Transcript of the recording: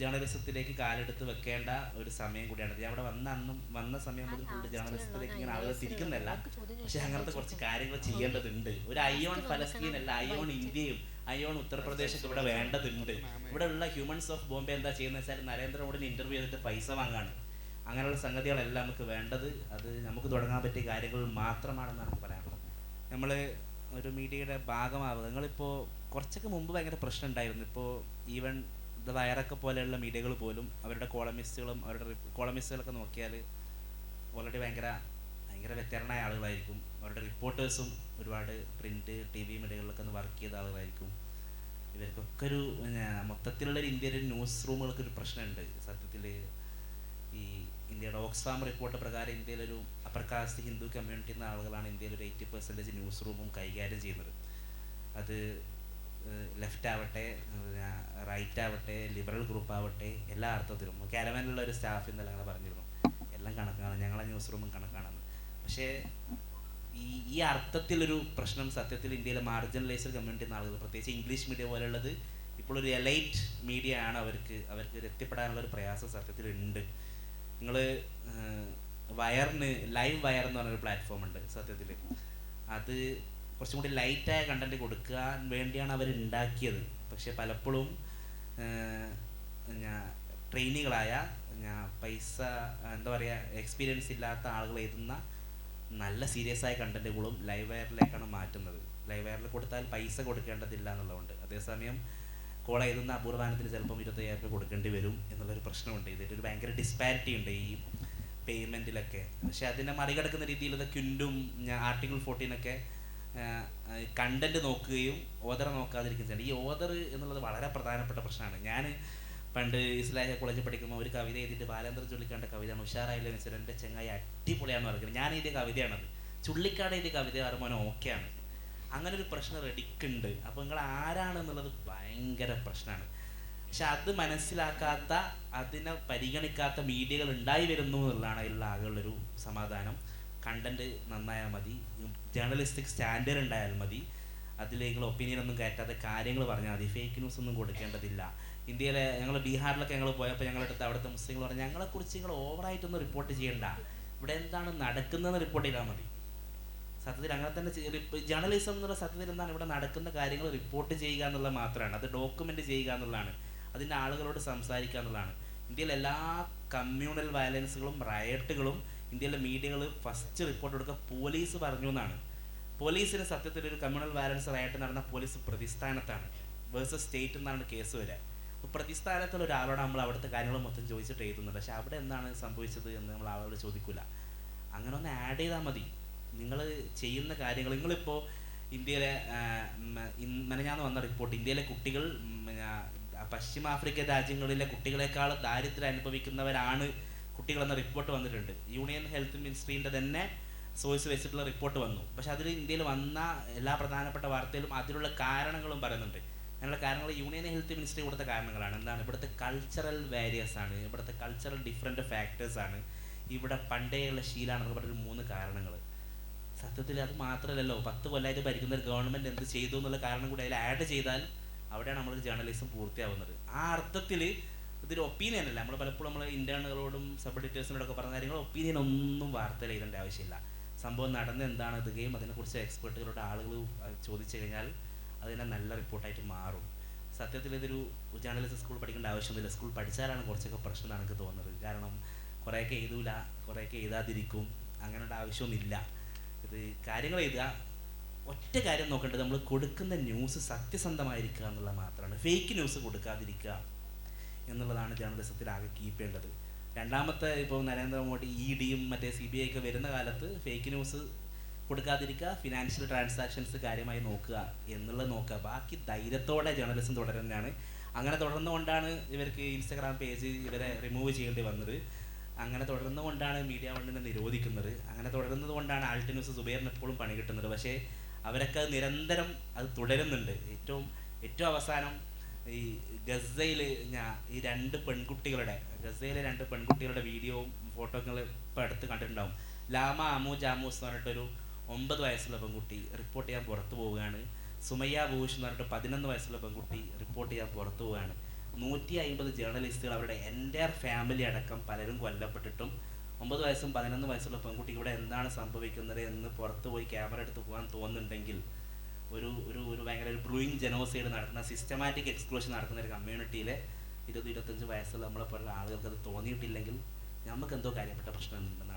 ജേർണലിസത്തിലേക്ക് കാലെടുത്ത് വെക്കേണ്ട ഒരു സമയം കൂടിയാണ്. ഞാൻ അവിടെ വന്ന അന്നും വന്ന സമയം മുതൽ കൂടുതൽ ജേർണലിസത്തിലേക്ക് ഇങ്ങനെ ആളുകൾ തിരിക്കുന്നില്ല പക്ഷെ അങ്ങനത്തെ കുറച്ച് കാര്യങ്ങൾ ചെയ്യേണ്ടതുണ്ട്. ഒരു അയോൺ ഫലസ്തീൻ അല്ല അയോൺ ഇന്ത്യയും അയോൺ ഉത്തർപ്രദേശൊക്കെ ഇവിടെ വേണ്ടതുണ്ട്. ഇവിടെ ഉള്ള ഹ്യൂമൻസ് ഓഫ് ബോംബെ എന്താ ചെയ്യുന്നത് വെച്ചാൽ നരേന്ദ്രമോദിന് ഇന്റർവ്യൂ ചെയ്തിട്ട് പൈസ വാങ്ങാണ്. അങ്ങനെയുള്ള സംഗതികളെല്ലാം നമുക്ക് വേണ്ടത് അത് നമുക്ക് തുടങ്ങാൻ പറ്റിയ കാര്യങ്ങൾ മാത്രമാണെന്നാണ് എനിക്ക് പറയാനുള്ളത്. നമ്മൾ ഒരു മീഡിയയുടെ ഭാഗമാവുക. നിങ്ങളിപ്പോൾ കുറച്ചൊക്കെ മുമ്പ് ഭയങ്കര പ്രശ്നം ഉണ്ടായിരുന്നു. ഇപ്പോൾ ഈവൻ ദ വയറൊക്കെ പോലെയുള്ള മീഡിയകൾ പോലും അവരുടെ കോളമിസ്റ്റുകളും അവരുടെ കോളമിസ്റ്റുകളൊക്കെ നോക്കിയാൽ ഓൾറെഡി ഭയങ്കര ഭയങ്കര വെറ്ററനായ ആളുകളായിരിക്കും. അവരുടെ റിപ്പോർട്ടേഴ്സും ഒരുപാട് പ്രിന്റ് ടി വി മീഡിയകളിലൊക്കെ ഒന്ന് വർക്ക് ചെയ്ത ആളുകളായിരിക്കും. ഇവർക്കൊക്കെ ഒരു മൊത്തത്തിലുള്ള ഒരു ഇന്ത്യയിലെ ന്യൂസ് റൂമുകൾക്ക് ഒരു പ്രശ്നമുണ്ട്. സത്യത്തിൽ ഈ ഇന്ത്യയുടെ ഓക്സ്ഫാം റിപ്പോർട്ട് പ്രകാരം ഇന്ത്യയിലൊരു അപ്പർ കാസ്റ്റ് ഹിന്ദു കമ്മ്യൂണിറ്റി എന്ന ആളുകളാണ് ഇന്ത്യയിൽ ഒരു എയ്റ്റി പെർസെന്റേജ് ന്യൂസ് റൂമും കൈകാര്യം ചെയ്യുന്നത്. അത് ലെഫ്റ്റ് ആവട്ടെ റൈറ്റ് ആവട്ടെ ലിബറൽ ഗ്രൂപ്പ് ആവട്ടെ എല്ലാ അർത്ഥത്തിലും. കാരവാനിലുള്ള ഒരു സ്റ്റാഫ് ഇന്നലെ അങ്ങനെ പറഞ്ഞിരുന്നു. എല്ലാം കണക്കാണ്. ഞങ്ങളെ ന്യൂസ് റൂമും കണക്കാണെന്ന്. പക്ഷേ ഈ ഈ അർത്ഥത്തിലൊരു പ്രശ്നം സത്യത്തിൽ ഇന്ത്യയിലെ മാർജിനലൈസ്ഡ് കമ്മ്യൂണിറ്റി എന്ന പ്രത്യേകിച്ച് ഇംഗ്ലീഷ് മീഡിയ പോലെയുള്ളത് ഇപ്പോൾ ഒരു എലൈറ്റ് മീഡിയ ആണ് അവർക്ക് അവർക്ക് എത്തിപ്പെടാനുള്ള ഒരു പ്രയാസം സത്യത്തിലുണ്ട്. നിങ്ങൾ വയറിന് ലൈവ് വയർ എന്ന് പറഞ്ഞൊരു പ്ലാറ്റ്ഫോം ഉണ്ട് സത്യത്തിൽ അത് കുറച്ചും കൂടി ലൈറ്റായ കണ്ടന്റ് കൊടുക്കാൻ വേണ്ടിയാണ് അവർ ഉണ്ടാക്കിയത് പക്ഷെ പലപ്പോഴും ഞാൻ ട്രെയിനികളായ ഞാൻ പൈസ എന്താ പറയുക എക്സ്പീരിയൻസ് ഇല്ലാത്ത ആളുകൾ എഴുതുന്ന നല്ല സീരിയസ് ആയ കണ്ടന്റുകളും ലൈവ് വയറിലേക്കാണ് മാറ്റുന്നത്. ലൈവ് വയറിൽ കൊടുത്താൽ പൈസ കൊടുക്കേണ്ടതില്ല എന്നുള്ളതുകൊണ്ട്. അതേസമയം കോൾ എഴുതുന്ന അപൂർവാനത്തിന് ചിലപ്പം ഇരുപത്തയ്യായിരം രൂപ കൊടുക്കേണ്ടി വരും എന്നുള്ളൊരു പ്രശ്നമുണ്ട്. ഇതിലൊരു ഭയങ്കര ഡിസ്പാരിറ്റി ഉണ്ട് ഈ പേയ്മെന്റിലൊക്കെ പക്ഷേ അതിനെ മറികടക്കുന്ന രീതിയിൽ ഇത് ക്വിന്റും ആർട്ടിക്കിൾ ഫോർട്ടീനൊക്കെ കണ്ടന്റ് നോക്കുകയും ഓദർ നോക്കാതിരിക്കുകയും ചെയ്യണം. ഈ ഓദർ എന്നുള്ളത് വളരെ പ്രധാനപ്പെട്ട പ്രശ്നമാണ്. ഞാൻ പണ്ട് ഇസ്ലാഹിയ കോളേജിൽ പഠിക്കുമ്പോൾ ഒരു കവിത എഴുതിയിട്ട് ബാലേന്ദ്ര ചുള്ളിക്കാണ്ട കവിതയാണ്. ഉഷാറായില്ല എന്റെ ചെങ്ങായി അടിപൊളിയാണെന്ന് പറയുന്നത് ഞാൻ എഴുതിയ കവിതയാണത്. ചുള്ളിക്കാട് എഴുതിയ കവിത പറയുമ്പോൾ ഓക്കെയാണ്. അങ്ങനെ ഒരു പ്രശ്നം റെഡിക്കുണ്ട്. അപ്പോൾ നിങ്ങൾ ആരാണെന്നുള്ളത് ഭയങ്കര പ്രശ്നമാണ്. പക്ഷെ അത് മനസ്സിലാക്കാത്ത അതിനെ പരിഗണിക്കാത്ത മീഡിയകൾ ഉണ്ടായി വരുന്നു എന്നുള്ളതാണ് അതിലുള്ള ആകെയുള്ളൊരു സമാധാനം. കണ്ടന്റ് നന്നായാൽ മതി. ജേർണലിസ്റ്റിക് സ്റ്റാൻഡേർഡ് ഉണ്ടായാൽ മതി. അതിൽ നിങ്ങൾ ഒപ്പീനിയൻ ഒന്നും കയറ്റാതെ കാര്യങ്ങൾ പറഞ്ഞാൽ മതി. ഫേക്ക് ന്യൂസ് ഒന്നും കൊടുക്കേണ്ടതില്ല. ഇന്ത്യയിലെ ഞങ്ങൾ ബീഹാറിലൊക്കെ ഞങ്ങൾ പോയപ്പോൾ ഞങ്ങളുടെ അടുത്ത് അവിടുത്തെ മുസ്ലിങ്ങൾ പറഞ്ഞു ഞങ്ങളെക്കുറിച്ച് നിങ്ങൾ ഓവറായിട്ടൊന്നും റിപ്പോർട്ട് ചെയ്യണ്ട. ഇവിടെ എന്താണ് നടക്കുന്നതെന്ന് റിപ്പോർട്ട് ചെയ്താൽ മതി. സത്യത്തിൽ അങ്ങനെ തന്നെ ജേർണലിസം എന്നുള്ള സത്യത്തിൽ എന്താണ് ഇവിടെ നടക്കുന്ന കാര്യങ്ങൾ റിപ്പോർട്ട് ചെയ്യുക എന്നുള്ളത് മാത്രമാണ്. അത് ഡോക്യുമെന്റ് ചെയ്യുക എന്നുള്ളതാണ്. അതിന്റെ ആളുകളോട് സംസാരിക്കുക എന്നുള്ളതാണ്. ഇന്ത്യയിലെ എല്ലാ കമ്മ്യൂണൽ വയലൻസുകളും റയട്ടുകളും ഇന്ത്യയിലെ മീഡിയകൾ ഫസ്റ്റ് റിപ്പോർട്ട് കൊടുക്കുക പോലീസ് പറഞ്ഞു എന്നാണ്. പോലീസിന് സത്യത്തിൽ ഒരു കമ്മ്യൂണൽ വയലൻസ് ആയിട്ട് നടന്ന പോലീസ് പ്രതിസ്ഥാനത്താണ് വേഴ്സസ് സ്റ്റേറ്റ് എന്നാണ് കേസ് വരിക. അപ്പോൾ പ്രതിസ്ഥാനത്തുള്ള ഒരാളോട് നമ്മൾ അവിടുത്തെ കാര്യങ്ങൾ മൊത്തം ചോദിച്ചിട്ട് എഴുതുന്നുണ്ട് പക്ഷെ അവിടെ എന്താണ് സംഭവിച്ചത് എന്ന് നമ്മൾ ആളോട് ചോദിക്കില്ല അങ്ങനെ ഒന്ന് ആഡ് ചെയ്താൽ മതി. നിങ്ങൾ ചെയ്യുന്ന കാര്യങ്ങൾ നിങ്ങളിപ്പോൾ ഇന്ത്യയിലെ മെനഞ്ഞാന്ന് വന്ന റിപ്പോർട്ട് ഇന്ത്യയിലെ കുട്ടികൾ പശ്ചിമ ആഫ്രിക്ക രാജ്യങ്ങളിലെ കുട്ടികളെക്കാൾ ദാരിദ്ര്യം അനുഭവിക്കുന്നവരാണ് കുട്ടികളെന്ന റിപ്പോർട്ട് വന്നിട്ടുണ്ട്. യൂണിയൻ ഹെൽത്ത് മിനിസ്ട്രീന്റെ തന്നെ സോഴ്സ് വെച്ചിട്ടുള്ള റിപ്പോർട്ട് വന്നു. പക്ഷെ അതിൽ ഇന്ത്യയിൽ വന്ന എല്ലാ പ്രധാനപ്പെട്ട വാർത്തയിലും അതിലുള്ള കാരണങ്ങളും പറയുന്നുണ്ട്. അതിനുള്ള കാരണങ്ങൾ യൂണിയൻ ഹെൽത്ത് മിനിസ്ട്രി കൊടുത്ത കാരണങ്ങളാണ്. എന്താണ്? ഇവിടുത്തെ കൾച്ചറൽ വാരിയേഴ്സ് ആണ്. ഇവിടുത്തെ കൾച്ചറൽ ഡിഫറെന്റ് ആണ്. ഇവിടെ പണ്ടേയുള്ള ശീലമാണെന്ന് പറഞ്ഞൊരു മൂന്ന് കാരണങ്ങൾ. സത്യത്തിൽ അത് മാത്രമല്ലല്ലോ. പത്ത് കൊല്ലമായിട്ട് ഭരിക്കുന്ന ഒരു ഗവൺമെന്റ് എന്ത് ചെയ്തു എന്നുള്ള കാരണം കൂടി അതിൽ ആഡ് ചെയ്താൽ അവിടെയാണ് നമ്മൾ ജേർണലിസം പൂർത്തിയാവുന്നത്. ആ അർത്ഥത്തിൽ ഇതൊരു ഒപ്പീനിയൻ അല്ല? നമ്മൾ പലപ്പോഴും നമ്മൾ ഇന്റേണുകളോടും സബ് എഡിറ്റേഴ്സിനോടൊക്കെ പറഞ്ഞ കാര്യങ്ങൾ ഒപ്പീനിയൻ ഒന്നും വാർത്തയിൽ എഴുതേണ്ട ആവശ്യമില്ല. സംഭവം നടന്ന എന്താണ് ഇതുകയും അതിനെക്കുറിച്ച് എക്സ്പെർട്ടുകളുടെ ആളുകൾ ചോദിച്ചു കഴിഞ്ഞാൽ അതിനെ നല്ല റിപ്പോർട്ടായിട്ട് മാറും. സത്യത്തിൽ ഇതൊരു ജേർണലിസം സ്കൂൾ പഠിക്കേണ്ട ആവശ്യമൊന്നുമില്ല. സ്കൂൾ പഠിച്ചാലാണ് കുറച്ചൊക്കെ പ്രശ്നം എന്നാണ് എനിക്ക് തോന്നുന്നത്. കാരണം കുറേയൊക്കെ എഴുതൂല കുറേയൊക്കെ എഴുതാതിരിക്കും അങ്ങനെയുള്ള ആവശ്യമൊന്നുമില്ല. ഇത് കാര്യങ്ങൾ എഴുതുക ഒറ്റ കാര്യം നോക്കേണ്ടത് നമ്മൾ കൊടുക്കുന്ന ന്യൂസ് സത്യസന്ധമായിരിക്കുക എന്നുള്ളത് മാത്രമാണ്. ഫേക്ക് ന്യൂസ് കൊടുക്കാതിരിക്കുക. എന്നുള്ളതാണ് ജേർണലിസത്തിൽ ആകെ കീപ്പ് ചെയ്യേണ്ടത്. രണ്ടാമത്തെ ഇപ്പോൾ നരേന്ദ്രമോദി ഇ ഡിയും മറ്റേ സി ബി ഐ ഒക്കെ വരുന്ന കാലത്ത് ഫേക്ക് ന്യൂസ് കൊടുക്കാതിരിക്കുക ഫിനാൻഷ്യൽ ട്രാൻസാക്ഷൻസ് കാര്യമായി നോക്കുക എന്നുള്ളത് നോക്കുക. ബാക്കി ധൈര്യത്തോടെ ജേർണലിസം തുടരുന്നതാണ് അങ്ങനെ തുടർന്നുകൊണ്ടാണ് ഇവർക്ക് ഇൻസ്റ്റാഗ്രാം പേജ് ഇവരെ റിമൂവ് ചെയ്യേണ്ടി വന്നത്. അങ്ങനെ തുടർന്നുകൊണ്ടാണ് മീഡിയ വണ്ണിനെ നിരോധിക്കുന്നത്. അങ്ങനെ തുടരുന്നത് കൊണ്ടാണ് ആൾട്ട് ന്യൂസ് സുബൈറിന് എപ്പോഴും പണി കിട്ടുന്നത്. പക്ഷേ അവരൊക്കെ നിരന്തരം അത് തുടരുന്നുണ്ട്. ഏറ്റവും ഏറ്റവും അവസാനം ഈ ഗസയിൽ ഞാൻ ഈ രണ്ട് പെൺകുട്ടികളുടെ ഗസയിലെ രണ്ട് പെൺകുട്ടികളുടെ വീഡിയോവും ഫോട്ടോകൾ ഇപ്പോൾ അടുത്ത് കണ്ടിട്ടുണ്ടാവും. ലാമ അമു ജാമൂസ് എന്ന് പറഞ്ഞിട്ടൊരു ഒമ്പത് വയസ്സുള്ള പെൺകുട്ടി റിപ്പോർട്ട് ചെയ്യാൻ പുറത്തു പോവുകയാണ്. സുമയ്യ ഭൂഷ് എന്ന് പറഞ്ഞിട്ട് പതിനൊന്ന് വയസ്സുള്ള പെൺകുട്ടി റിപ്പോർട്ട് ചെയ്യാൻ പുറത്തു പോവുകയാണ്. നൂറ്റി അമ്പത് ജേർണലിസ്റ്റുകൾ അവരുടെ എന്റയർ ഫാമിലി അടക്കം പലരും കൊല്ലപ്പെട്ടിട്ടും ഒമ്പത് വയസ്സും പതിനൊന്ന് വയസ്സുള്ള പെൺകുട്ടി ഇവിടെ എന്താണ് സംഭവിക്കുന്നത് എന്ന് പുറത്തുപോയി ക്യാമറ എടുത്ത് പോകാൻ തോന്നുന്നുണ്ടെങ്കിൽ ഒരു ഒരു ഒരു ഭയങ്കര ഒരു ബ്രൂയിങ് ജനോസൈഡ് നടക്കുന്ന സിസ്റ്റമാറ്റിക് എക്സ്ക്ലൂഷൻ നടക്കുന്ന ഒരു കമ്മ്യൂണിറ്റിയിലെ ഇരുപത് ഇരുപത്തഞ്ച് വയസ്സുള്ള നമ്മളെ പോലുള്ള ആളുകൾക്ക് അത് തോന്നിയിട്ടില്ലെങ്കിൽ നമുക്ക് എന്തോ കാര്യപ്പെട്ട പ്രശ്നം ഉണ്ടെന്ന്